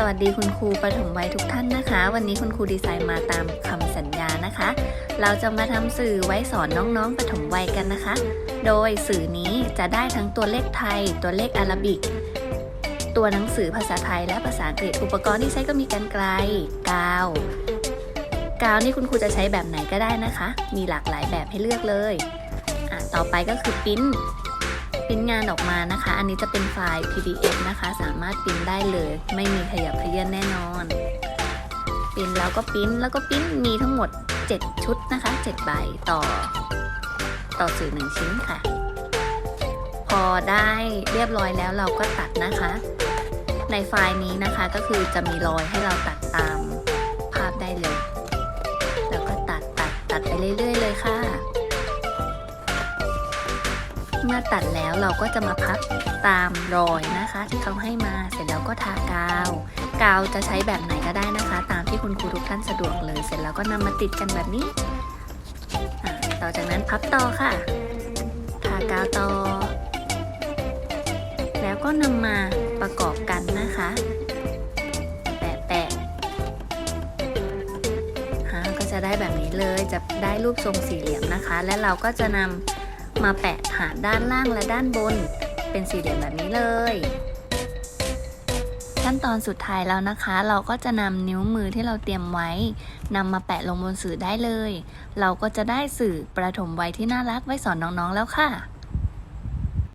สวัสดีคุณครูประถมวัยทุกท่านนะคะ วันนี้คุณครูดีไซน์มาตามคำสัญญานะคะ เราจะมาทำสื่อไว้สอนน้องๆประถมวัยกันนะคะ โดยสื่อนี้จะได้ทั้งตัวเลขไทย ตัวเลขอารบิก ตัวหนังสือภาษาไทยและภาษาอังกฤษอุปกรณ์ที่ใช้ก็มีกันไกลกาวกาวนี่คุณครูจะใช้แบบไหนก็ได้นะคะ มีหลากหลายแบบให้เลือกเลย ต่อไปก็คือปิ้น ปริ้นงานออกมานะคะ อันนี้จะเป็นไฟล์ PDF นะคะ สามารถปริ้นได้เลย ไม่มีขยับขยื้อนแน่นอนปริ้นแล้วก็ปริ้นแล้วก็ปริ้นมีทั้งหมด 7 ชุดนะคะ7ใบต่อ ต่อสื่อ 1 ชิ้นค่ะ พอได้เรียบร้อยแล้วเราก็ตัดนะคะ ในไฟล์นี้นะคะก็คือจะมีรอยให้เราตัดตามภาพได้เลย แล้วก็ตัดตัดตัดไปเรื่อยๆเลยค่ะ เมื่อตัดแล้วเราก็จะมาพับตามรอยนะคะ ที่เขาให้มาเสร็จแล้วก็ทากาว กาวจะใช้แบบไหนก็ได้นะคะ ตามที่คุณครูทุกท่านสะดวกเลย เสร็จแล้วก็นำมาติดกันแบบนี้ต่อจากนั้นพับต่อค่ะทากาวต่อ แล้วก็นำมาประกอบกันนะคะ แปะแปะฮะก็จะได้แบบนี้เลยจะได้รูปทรงสี่เหลี่ยมนะคะ และเราก็จะนำ มาแปะฐานด้านล่างและด้านบน เป็นสี่เหลี่ยมแบบนี้เลย ขั้นตอนสุดท้ายแล้วนะคะ เราก็จะนำนิ้วมือที่เราเตรียมไว้นำมาแปะลงบนสื่อได้เลย เราก็จะได้สื่อประถมวัยที่น่ารักไว้สอนน้องๆแล้วค่ะ